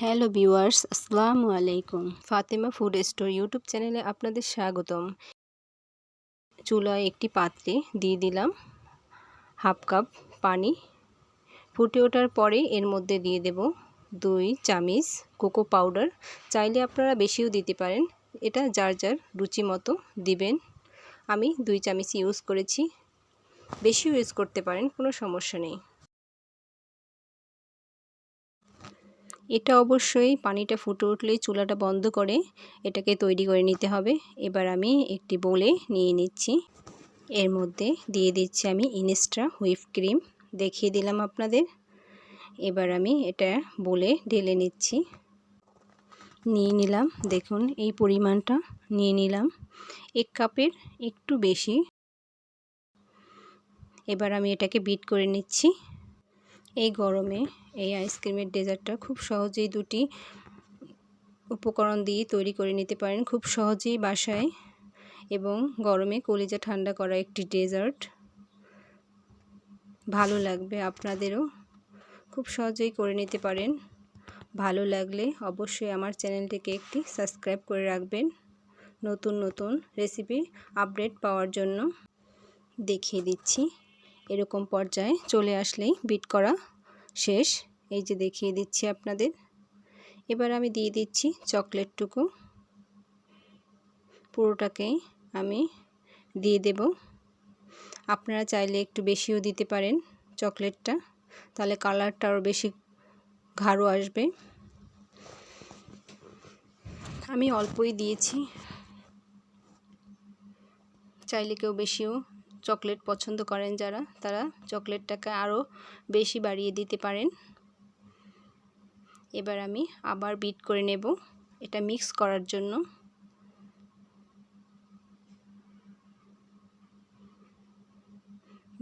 Hello viewers, আসসালামু আলাইকুম। Fatema food store YouTube চ্যানেলে আপনাদের স্বাগতম। চুলায় একটি পাত্রে দিয়ে দিলাম হাফ কাপ পানি। ফুটে ওঠার পরে এর মধ্যে দিয়ে দেব দুই চামিচ কোকো পাউডার। চাইলে আপনারা বেশিও দিতে পারেন। এটা যার যার রুচি মতো দিবেন। আমি দুই চামিচ ইউজ করেছি। বেশিও ইউজ করতে পারেন, কোনো সমস্যা নেই। এটা অবশ্যই পানিটা ফুটে উঠলেই চুলাটা বন্ধ করে এটাকে তৈরি করে নিতে হবে। এবার আমি একটি বলে নিয়ে নিচ্ছি। এর মধ্যে দিয়ে দিচ্ছি আমি ইনস্ট্রা হুইপ ক্রিম। দেখিয়ে দিলাম আপনাদের। এবার আমি এটা বলে ঢেলে নিচ্ছি। নিয়ে নিলাম, দেখুন এই পরিমাণটা। নিয়ে নিলাম এক কাপের একটু বেশি। এবার আমি এটাকে বিট করে নিচ্ছি। এই গরমে এই আইসক্রিমের ডেজার্টটা খুব সহজেই দুটি উপকরণ দিয়ে তৈরি করে নিতে পারেন। খুব সহজেই বাসায় এবং গরমে কলিজা ঠান্ডা করা একটি ডেজার্ট ভালো লাগবে, আপনাদেরও খুব সহজেই করে নিতে পারেন। ভালো লাগলে অবশ্যই আমার চ্যানেলটিকে একটি সাবস্ক্রাইব করে রাখবেন। নতুন নতুন রেসিপি আপডেট পাওয়ার জন্য দেখিয়ে দিচ্ছি। এরকম পর্যায়ে চলে আসলেই বিট করা শেষ। এই যে দেখিয়ে দিচ্ছি আপনাদের। এবার আমি দিয়ে দিচ্ছি চকলেটটুকু। পুরোটাকেই আমি দিয়ে দেব। আপনারা চাইলে একটু বেশিও দিতে পারেন চকলেটটা। তাহলে কালারটা আরও বেশি ঘাড়ো আসবে। আমি অল্পই দিয়েছি। চাইলে কেউ বেশিও চকলেট পছন্দ করেন যারা, তারা চকলেটটাকে আরও বেশি বাড়িয়ে দিতে পারেন। এবার আমি আবার বিট করে নেব, এটা মিক্স করার জন্য।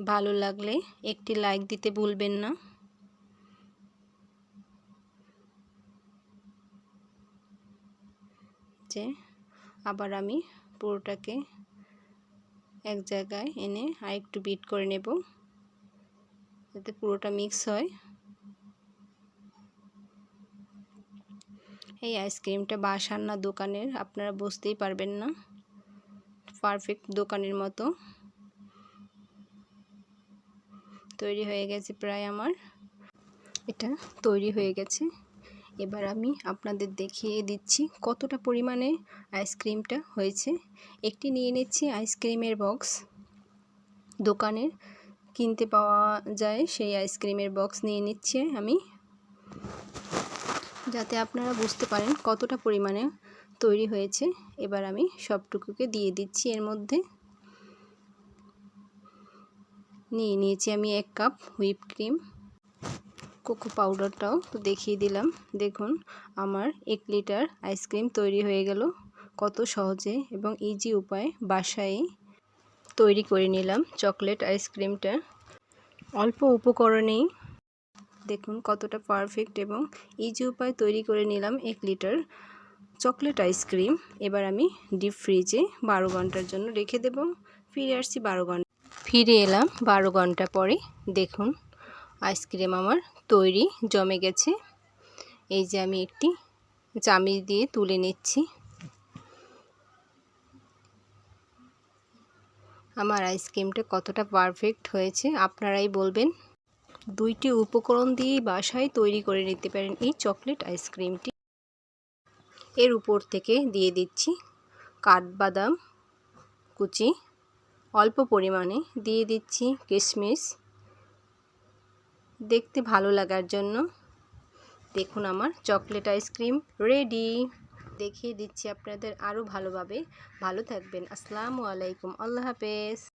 ভালো লাগলে একটি লাইক দিতে ভুলবেন না। যে, আবার আমি পুরোটাকে এক জায়গায় এনে আর একটু বিট করে নেব, যাতে পুরোটা মিক্স হয়। এই আইসক্রিমটা বাসার না দোকানের, আপনারা বুঝতেই পারবেন না। পারফেক্ট দোকানের মতো। তৈরি হয়ে গেছে প্রায় আমার। এটা তৈরি হয়ে গেছে। এবার আমি আপনাদের দেখিয়ে দিচ্ছি কতটা পরিমাণে আইসক্রিমটা হয়েছে। একটি নিয়ে নিচ্ছি আইসক্রিমের বক্স। দোকানের কিনতে পাওয়া যায় সেই আইসক্রিমের বক্স নিয়ে নিচ্ছে আমি। যাতে আপনারা বুঝতে পারেন কতটা পরিমাণে তৈরি হয়েছে। এবার আমি সবটুকুকে দিয়ে দিচ্ছি এর মধ্যে। নিয়ে নিয়েছি আমি এক কাপ হুইপ ক্রিম। কোকো পাউডারটাও তো দেখিয়ে দিলাম। দেখুন, আমার এক লিটার আইসক্রিম তৈরি হয়ে গেল। কত সহজে এবং ইজি উপায় বাসায় তৈরি করে নিলাম চকলেট আইসক্রিমটা অল্প উপকরণেই দেখুন কতটা পারফেক্ট এবং ইজি উপায় তৈরি করে নিলাম এক লিটার চকলেট আইসক্রিম এবার আমি ডিপ ফ্রিজে বারো ঘণ্টার জন্য রেখে দেব। ফিরে আসছি বারো ঘণ্টা ফিরে এলাম বারো ঘণ্টা পরে। দেখুন আইসক্রিম আমার তৈরি জমে গেছে। এই যে আমি একটি চামিচ দিয়ে তুলে নিচ্ছি। আমার আইসক্রিমটা কতটা পারফেক্ট হয়েছে, আপনারাই বলবেন। দুইটি উপকরণ দিয়েই বাসায় তৈরি করে নিতে পারেন এই চকলেট আইসক্রিমটি এর উপর থেকে দিয়ে দিচ্ছি কাঠবাদাম কুচি। অল্প পরিমাণে দিয়ে দিচ্ছি কিশমিশ দেখতে ভালো লাগার জন্য। দেখুন আমার চকলেট আইসক্রিম রেডি দেখিয়ে দিচ্ছি আপনাদের আরও ভালোভাবে। ভালো থাকবেন। আসসালামু আলাইকুম। আল্লাহ হাফেজ।